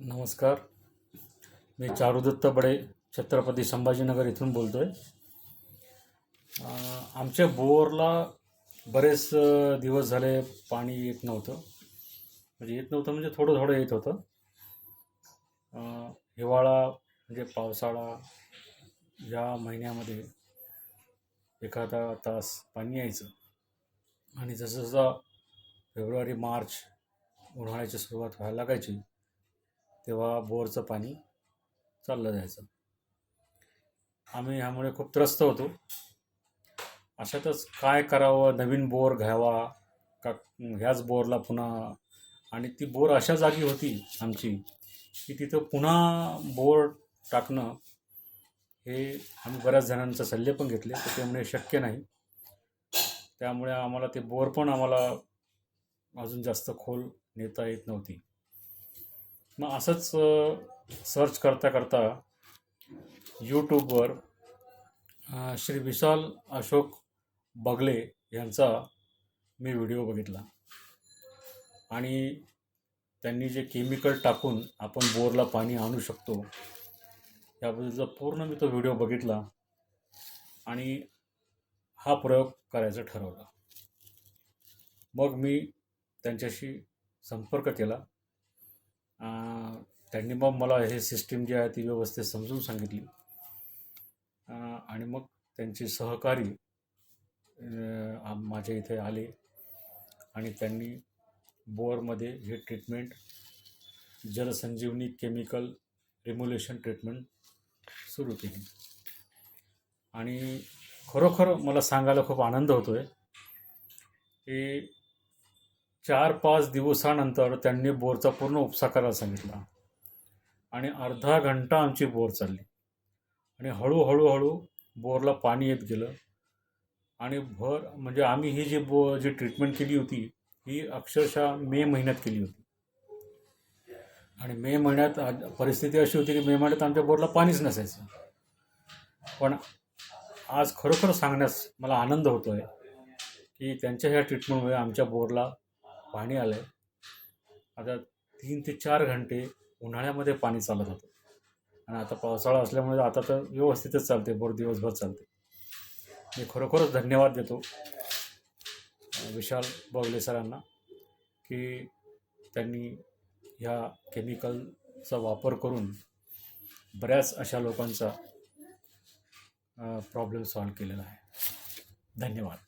नमस्कार. मी चारुदत्त बडे छत्रपती संभाजीनगर इथून बोलतो आहे आमच्या बोअरला बरेच दिवस झाले पाणी येत नव्हतं. म्हणजे येत नव्हतं म्हणजे थोडं थोडं येत होतं. हिवाळा म्हणजे पावसाळा या महिन्यामध्ये एखादा तास पाणी यायचं. आणि जसं जसं फेब्रुवारी मार्च उन्हाळ्याची सुरुवात व्हायला लागायची तेव्हा बोरचं पाणी चाललं जायचं. आम्ही ह्यामुळे खूप त्रस्त होतो. अशातच काय करावं? नवीन बोर घ्यावा का ह्याच बोरला पुन्हा आणि ती बोर अशा जागी होती आमची की तिथं पुन्हा बोर टाकणं हे आम्ही बऱ्याच जणांचा सल्ले पण घेतले तर ते म्हणजे शक्य नाही. त्यामुळे आम्हाला ते बोर पण आम्हाला अजून जास्त खोल नेता येत नव्हती. मग असंच सर्च करता करता यूट्यूबवर श्री विशाल अशोक बगले यांचा मी व्हिडिओ बघितला. आणि त्यांनी जे केमिकल टाकून आपण बोरला पाणी आणू शकतो याबद्दलचा पूर्ण मी तो व्हिडिओ बघितला आणि हा प्रयोग करायचं ठरवला. मग मी त्यांच्याशी संपर्क केला. त्यांनी मग मला हे सिस्टीम जी आहे ती व्यवस्थित समजून सांगितली. आणि मग त्यांचे सहकारी माझ्या इथे आले. आणि त्यांनी बोअरमध्ये हे ट्रीटमेंट जलसंजीवनी केमिकल रिम्युलेशन ट्रीटमेंट सुरू केली. आणि खरोखर मला सांगायला खूप आनंद होतो आहे की चार पाच दिवसानंतर त्यांनी बोरचा पूर्ण उपसा करायला सांगितला. आणि अर्धा घंटा आमची बोर चालली. आणि हळूहळूहळू बोरला पाणी येत गेलं. आणि भर म्हणजे आम्ही ही जी बो जी ट्रीटमेंट केली होती ही अक्षरशः मे महिन्यात केली होती. आणि मे महिन्यात आज- परिस्थिती अशी होती की मे महिन्यात आमच्या बोरला पाणीच नसायचं. पण आज खरोखर सांगण्यास मला आनंद होतो आहे की त्यांच्या ह्या ट्रीटमेंटमुळे आमच्या बोरला पाणी आलं आहे आता तीन ते चार घंटे उन्हाळ्यामध्ये पाणी चालत होतं. आणि आता पावसाळा असल्यामुळे आता तर व्यवस्थितच चालते भर दिवसभर चालते मी खरोखरच धन्यवाद देतो विशाल बगले सरांना की त्यांनी ह्या केमिकलचा वापर करून बऱ्याच अशा लोकांचा प्रॉब्लेम सॉल्व केलेला आहे. धन्यवाद.